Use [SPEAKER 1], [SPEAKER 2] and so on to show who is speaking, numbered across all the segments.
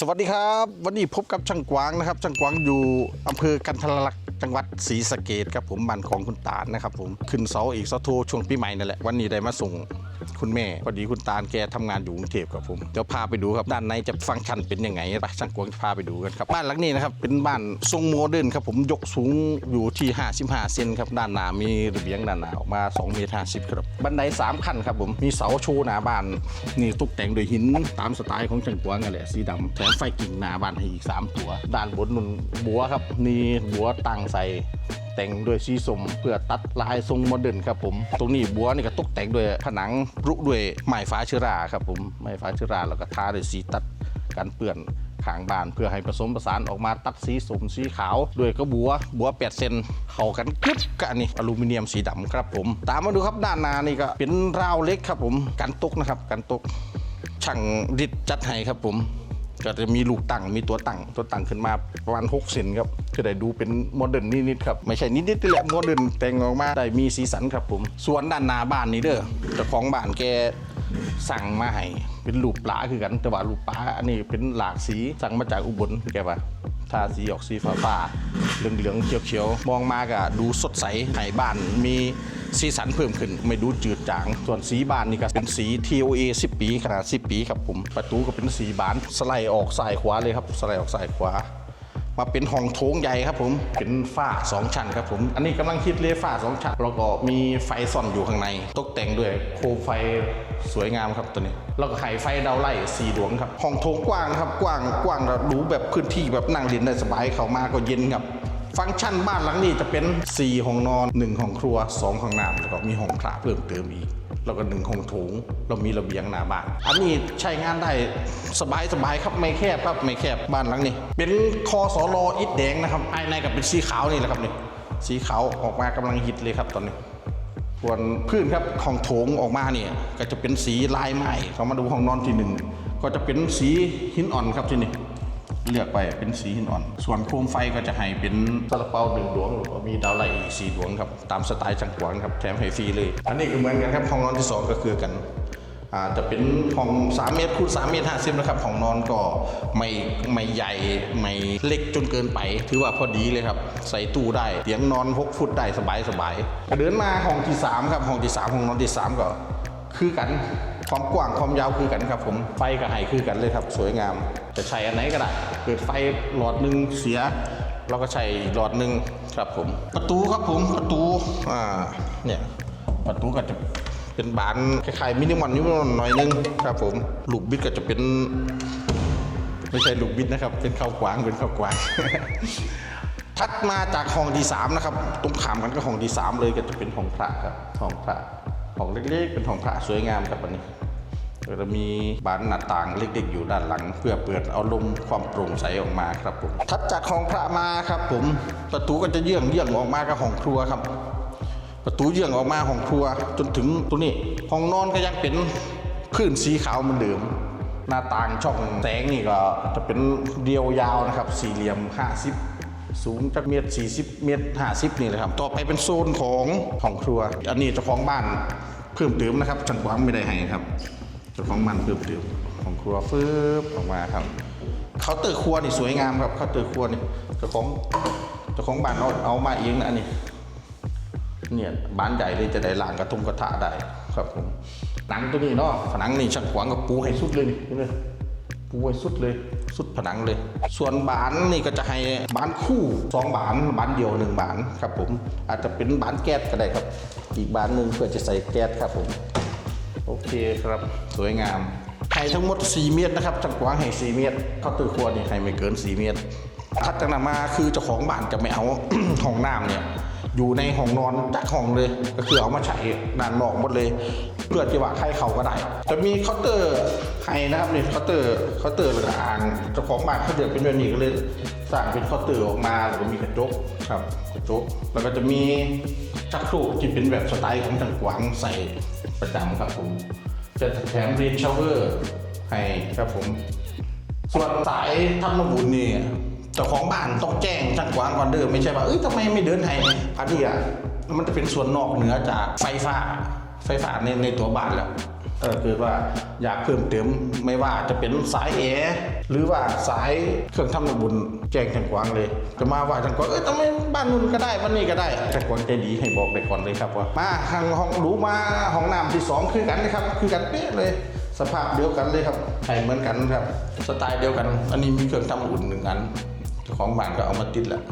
[SPEAKER 1] สวัสดีครับ วันนี้พบกับช่างกวางนะครับ ช่างกวางอยู่อำเภอกันทรลักษณ์ จังหวัดศรีสะเกดครับผมบ้านของคุณตาลนะครับผมขึ้นเสาอีกเสาโทช่วงปีใหม่นั่นแหละวันนี้ได้มาส่งคุณแม่พอดีคุณตาลแกทำงานอยู่กรุงเทพครับผมเดี๋ยวพาไปดูครับด้านในจะฟังก์ชันเป็นยังไงไปช่างกวงจะพาไปดูกันครับบ้านหลังนี้นะครับเป็นบ้านทรงโมเดิร์นครับผมยกสูงอยู่ที่55เซนครับด้านหน้ามีระเบียงด้านหน้าออกมา2เมตร50ครับบันไดสามขั้นครับผมมีเสาโชว์หน้าบ้านนี่ตกแต่งโดวยหินตามสไตล์ของช่างกวงกันแหละสีดำแถมไฟกิ่งหน้าบ้านให้อีกสามตัว ด้านบนนุนบัวครับนี่บัวตั้งใส่แต่งด้วยสีส้มเพื่อตัดลายทรงโมเดิร์นครับผม ตรงนี้บัวนี่ก็ตกแต่งด้วยผนังรุด้วยไม้ฟ้าเชื้อราครับผมไม้ฟ้าเชื้อราแล้วก็ทาด้วยสีตัดกันเปื้อนขางบานเพื่อให้ผสมผสานออกมาตัดสีสมสีขาว ด้วยก็บัวบัว 8 เซนเข้ากันกรึบกับอันนี้อลูมิเนียมสีดำครับผม ตามมาดูครับด้านหน้านี่ก็เป็นราวเล็กครับผมกันตกนะครับกันตกช่างดิดจัดให้ครับผม ก็จะมีลูกตั้งมีตัวตั้งตัวตั้งขึ้นมาประมาณ6เซนครับจะได้ดูเป็นโมเดิร์นนิดๆครับไม่ใช่นิดๆนี่แหละโมเดิร์นแต่งออกมาได้มีสีสันครับผมส่วนด้านหน้าบ้านนี่เด้อเจ้าของบ้านแกสั่งมาให้เป็นลูกปลาคือกันแต่ว่าลูกปลาอันนี้เป็นหลากสีสั่งมาจากอุบลแกว่าทาสีออกสีฟ้าๆเหลืองๆเขียวๆมองมาก็ดูสดใสให้บ้านมี สีสันเพิ่มขึ้นไม่ดูจืดจาง ส่วนสีบานนี่ก็เป็นสี TOA 10 ปีขนาด 10 ปีครับผมประตูก็เป็นสีบานสไลด์ออกซ้ายขวาเลยครับสไลด์ออกซ้ายขวามาเป็นห้องโถงใหญ่ครับผมเป็นฝ้า 2 ชั้นครับผม อันนี้กำลังคิดเลยฝ้า 2 ชั้นแล้วก็มีไฟซ่อนอยู่ข้างใน ตกแต่งด้วยโคมไฟสวยงามครับตัวนี้ แล้วก็ไขไฟดาวไล่สีดวงครับห้องโถงกว้างครับกว้างกว้างแบบดูแบบพื้นที่แบบนั่งเรียนได้สบายเข้ามาก็เย็นครับ ฟังก์ชันบ้านหลังนี้จะเป็น 4 ห้องนอน 1 ห้องครัว 2 ห้องน้ำแล้วก็มีห้องพระเพิ่มเติมอีก แล้วก็หนึ่งห้องโถงเรามีระเบียงหน้าบ้าน อันนี้ใช้งานได้สบายสบายๆครับไม่แคบครับไม่แคบบ้านหลังนี้ เป็นคอสอรออิฐแดงนะครับภายในกับเป็นสีขาวนี่แหละครับนี่สีขาวออกมากำลังฮิตเลยครับตอนนี้ส่วนพื้นครับของโถงออกมาเนี่ยก็จะเป็นสีลายไม้เขามาดูห้องนอนที่หนึ่งก็จะเป็นสีหินอ่อนครับที่นี่ เลือกไปเป็นสีหินอ่อน ส่วนโคมไฟก็จะให้เป็นซาลาเปาหนึ่งดวงแล้วก็มีดาวไลท์อีกสี่ดวงครับ ตามสไตล์จังหวังครับ แถมให้ฟรีเลย อันนี้ก็เหมือนกันครับ ห้องนอนที่สองก็คือกันอาจะเป็นห้อง3เมตรคูณ3เมตร50นะครับห้องนอนก็ไม่ไม่ใหญ่ไม่เล็กจนเกินไป ถือว่าพอดีเลยครับ ใส่ตู้ได้เตียงนอน6ฟุตได้สบายสบายเดินมาห้องที่ 3 ครับห้องที่ 3 ห้องนอนที่ 3 ก็คือกันความกว้างความยาวคือกันครับ ผมไฟกับไห้คือกันเลยครับ สวยงาม จะใช้อันไหนก็ได้เปิดไฟหลอดหนึ่งเสีย เราก็ใช้หลอดหนึ่งครับผม ประตูครับผมประตูอ่าเนี่ยประตูก็จะเป็นบานคล้ายๆมินิมอลนิมอลหน่อยนึงครับผมลูกบิดก็จะเป็น ไม่ใช่ลูกบิดนะครับ เป็นข้าวกวางเป็นข้าวกวางทัดมาจากห้องที่สามนะครับตรงขามกันก็ห้องที่สามเลยก็จะเป็นห้องพระครับห้องพระห้องเล็กๆ เป็นห้องพระสวยงามครับวันนี้ ก็จะมีบานหน้าต่างเล็กๆ อยู่ด้านหลัง เพื่อเปิดเอาลมความโปร่งใสออกมาครับผมทัดจากห้องพระมาครับ ผมประตูก็จะเยื่องเยื่องออกมากับห้องครัวครับ ประตูเยื่องออกมาห้องครัว จนถึงตัวนี้ห้องนอนก็ยังเป็นพื้นสีขาวเหมือนเดิมหน้าต่างช่องแสงนี่ก็จะเป็นเดียวยาวนะครับ สี่เหลี่ยม 50 สูงจากเมตร 40 เมตร 50 นี่แหละครับ ต่อไปเป็นโซนของห้องครัว อันนี้เจ้าของบ้านเพิ่มเติมนะครับจังหวังไม่ได้ให้ครับ จ้าของบ้านเพิ่มเติมห้องครัวฟืบออกมาครับเคาน์เตอร์ครัวนี่สวยงามครับเคาน์เตอร์ครัวนี่เจ้าของเจ้าของบ้านเอาเอามาเองนะอันนี้เนี่ยบ้านใหญ่เลยจะได้ลางกระทุงกระทะได้ครับผมหนังตัวนี้เนาะผนังนี่ช่างขวางกับปูให้สุดเลยนี่เลยปูให้สุดเลยสุดผนังเลย ส่วนบานนี่ก็จะให้บานคู่สองบานบานเดียวหนึ่งบานครับผมอาจจะเป็นบานแก๊สก็ได้ครับ อีกบานหนึ่งเพื่อจะใส่แก๊สครับผม โอเคครับสวยงามไห่ทั้งหมด 4 เมตรนะครับจังกว้างให้4เมตรเข้าตือครัวนี่ไห่ไม่เกิน 4 เมตรถัดจากนั้นมาคือเจ้าของบ้านจะไม่เอาห้องน้ำเนี่ยอยู่ในห้องนอนจักห้องเลย ก็คือเอามาใช้ด้านนอกหมดเลย เพื่อที่ว่าใครเขาก็ได้ จะมีเคาน์เตอร์ให้นะครับเนี่ยเคาน์เตอร์เคาน์เตอร์หรืออ่างเจ้าของบ้านเขาเดือดเป็นแบบนี้ก็เลยสั่งเป็นเคาน์เตอร์ออกมาแล้วก็มีกระจกครับกระจกแล้วก็จะมีชักโครกที่เป็นแบบสไตล์ของทางกวางใส่ประจำครับผมจะแถมรีนชาวเวอร์ให้ครับผมส่วนสายทำน้ำบุญนี่จ้าของบ้านต้องแจ้งช่างกวางก่อนเดิมไม่ใช่ว่าเอ้ยทำไมไม่เดินให้พาดีอะมันจะเป็นส่วนนอกเหนือจากไฟฟ้า ไฟฟ้าในในตัวบ้านแล้วเออคือว่าอยากเพิ่มเติมไม่ว่าจะเป็นสายแอร์หรือว่าสายเครื่องทำน้ำบุญแจ้งช่างกวางเลยจะมาว่าช่างกวางเอ้ยทำไมบ้านนู้นก็ได้บ้านนี้ก็ได้ช่างกวางใจดีให้บอกได้ก่อนเลยครับว่ามาทางห้องดูมาห้องน้ำที่สองคือกันนะครับคือกันเป๊ะเลยสภาพเดียวกันเลยครับให้เหมือนกันครับ สไตล์เดียวกัน อันนี้มีเครื่องทำอุ่นหนึ่งอันของบ้านก็เอามาติดแหละ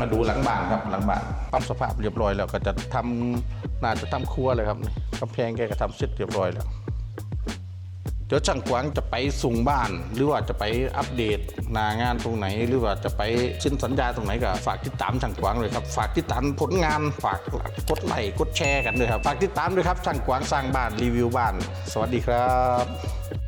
[SPEAKER 1] มาดูหลังบ้านครับหลังบ้านปรับสภาพเรียบร้อยแล้วก็จะทำน่าจะทำครัวเลยครับนี่กำแพงแกก็ทำเสร็จเรียบร้อยแล้วเดี๋ยวช่างกวางจะไปส่งบ้าน หรือว่าจะไปอัปเดตหนางานตรงไหน หรือว่าจะไปเซ็นสัญญาตรงไหนก็ฝากติดตามช่างกวางเลยครับฝากติดตามผลงานฝากกดไลค์กดแชร์กันด้วยครับฝากติดตามด้วยครับช่างกวางสร้างบ้านรีวิวบ้าน สวัสดีครับ